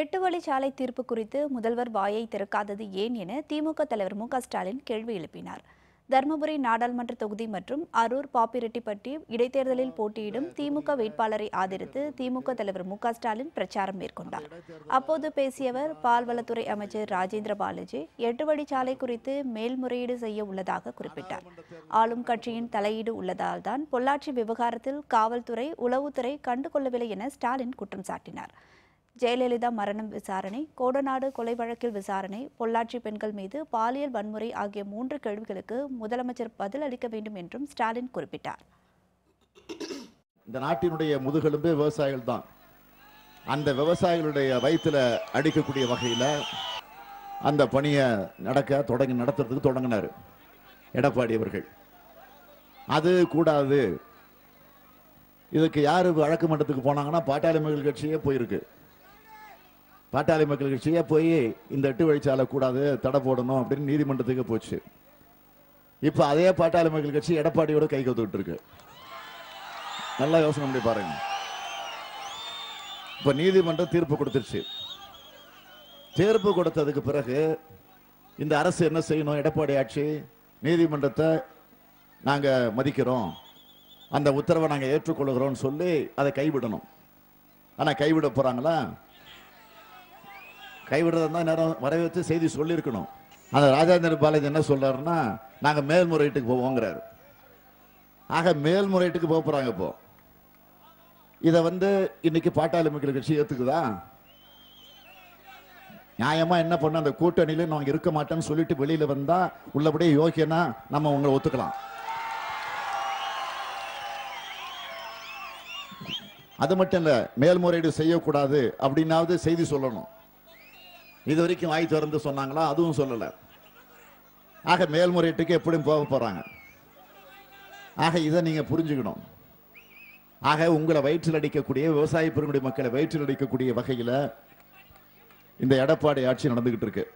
எட்டு வழிச்சாலை தீர்ப்பு குறித்து முதல்வர் வாயை திறக்காதது ஏன் என திமுக தலைவர் மு ஸ்டாலின் கேள்வி எழுப்பினார். தருமபுரி நாடாளுமன்ற தொகுதி மற்றும் அரூர் பாப்பிரெட்டிப்பட்டி இடைத்தேர்தலில் போட்டியிடும் திமுக வேட்பாளரை ஆதரித்து திமுக தலைவர் மு ஸ்டாலின் பிரச்சாரம் மேற்கொண்டார். அப்போது பேசியவர் பால்வளத்துறை அமைச்சர் ராஜேந்திர பாலாஜி எட்டு வழிச்சாலை குறித்து மேல்முறையீடு செய்ய உள்ளதாக குறிப்பிட்டார். ஆளும் கட்சியின் தலையீடு உள்ளதால் தான் பொள்ளாச்சி விவகாரத்தில் காவல்துறை உளவுத்துறை கண்டுகொள்ளவில்லை என ஸ்டாலின் குற்றம் சாட்டினார். ஜெயலலிதா மரணம் விசாரணை கோடநாடு கொலை வழக்கில் விசாரணை பொள்ளாச்சி பெண்கள் மீது பாலியல் வன்முறை ஆகிய மூன்று கேள்விகளுக்கு முதலமைச்சர் பதில் அளிக்க வேண்டும் என்றும் ஸ்டாலின் குறிப்பிட்டார். இந்த நாட்டினுடைய முதுகெலும்பே விவசாயிகள் தான் அந்த விவசாயிகளுடைய வயிற்றுல அடிக்கக்கூடிய வகையில் அந்த பணியை நடக்க தொடங்கி நடத்துறதுக்கு தொடங்கினார் எடப்பாடி அவர்கள். அது கூடாது. இதுக்கு யார் வழக்கு மன்றத்துக்கு போனாங்கன்னா பாட்டாளி மக்கள் கட்சியே போயிருக்கு. பாட்டாளி மக்கள் கட்சியே போய் இந்த எட்டு வழிச்சாலை கூடாது தடை போடணும் அப்படின்னு நீதிமன்றத்துக்கு போச்சு. இப்போ அதே பாட்டாளி மக்கள் கட்சி எடப்பாடியோட கை கவுத்துக்கிட்டு இருக்கு. நல்லா யோசனை பண்ணி பாருங்க. இப்போ நீதிமன்றம் தீர்ப்பு கொடுத்துருச்சு. தீர்ப்பு கொடுத்ததுக்கு பிறகு இந்த அரசு என்ன செய்யணும்? எடப்பாடி ஆட்சி நீதிமன்றத்தை நாங்கள் மதிக்கிறோம். அந்த உத்தரவை நாங்கள் ஏற்றுக்கொள்கிறோம்னு சொல்லி அதை கைவிடணும். ஆனால் கைவிட போகிறாங்களா கைவிடுறதா நேரம் வரவேற்று செய்தி சொல்லியிருக்கணும். அந்த ராஜேந்திர பாலாஜி என்ன சொல்கிறாருன்னா நாங்கள் மேல்முறையீட்டுக்கு போவோங்கிறாரு. ஆக மேல்முறையீட்டுக்கு போக போகிறாங்க இப்போ. இதை வந்து இன்னைக்கு பாட்டாளி மக்கள் கட்சி ஏற்றுக்குதா நியாயமாக என்ன பண்ண? அந்த கூட்டணியில் நான் இருக்க மாட்டேன்னு சொல்லிட்டு வெளியில் வந்தால் உள்ளபடியே யோகியனா நம்ம உங்களை ஒத்துக்கலாம். அது மட்டும் இல்லை மேல்முறையீடு செய்யக்கூடாது அப்படின்னாவது செய்தி சொல்லணும். இது வரைக்கும் வாய் திறந்து சொன்னாங்களா? அதுவும் சொல்லல. ஆக மேல்முறையீட்டுக்கு எப்படியும் போக போறாங்க. ஆக இதை நீங்க புரிஞ்சுக்கணும். ஆக உங்களை வயிற்றில் அடிக்கக்கூடிய விவசாய பெருங்குடி மக்களை வயிற்றில் அடிக்கக்கூடிய வகையில் இந்த எடப்பாடி ஆட்சி நடந்துகிட்டு இருக்கு.